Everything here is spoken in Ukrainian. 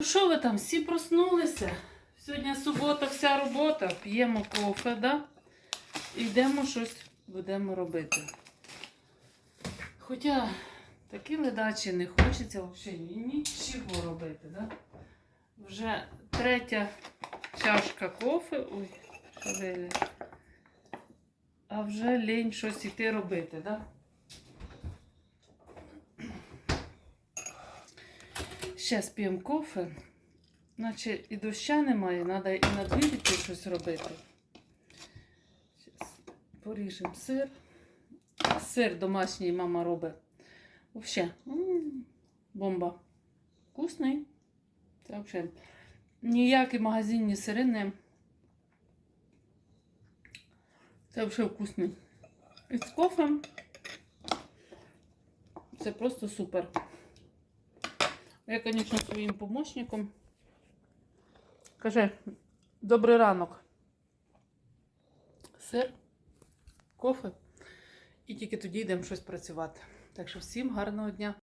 Ну Що ви там, всі проснулися? Сьогодні субота, вся робота. П'ємо кофе, да? І йдемо щось будемо робити. Хоча такі ледачі не хочеться взагалі нічого робити, да? Вже третя чашка кофе. Ой, що ви. А вже лінь щось іти робити, да? Зараз п'ємо кофе. Наче і доща немає, треба і на дві піти щось робити. Зараз поріжемо сир. Сир домашній мама робить. Взагалі, бомба. Вкусний. Це взагалі. Ніякі магазинні сири не. Це взагалі вкусний. І з кофем. Це просто супер. Я, звісно, своїм помощником. Каже, добрий ранок. Сир, кофе. І тільки тоді йдемо щось працювати. Так що всім гарного дня.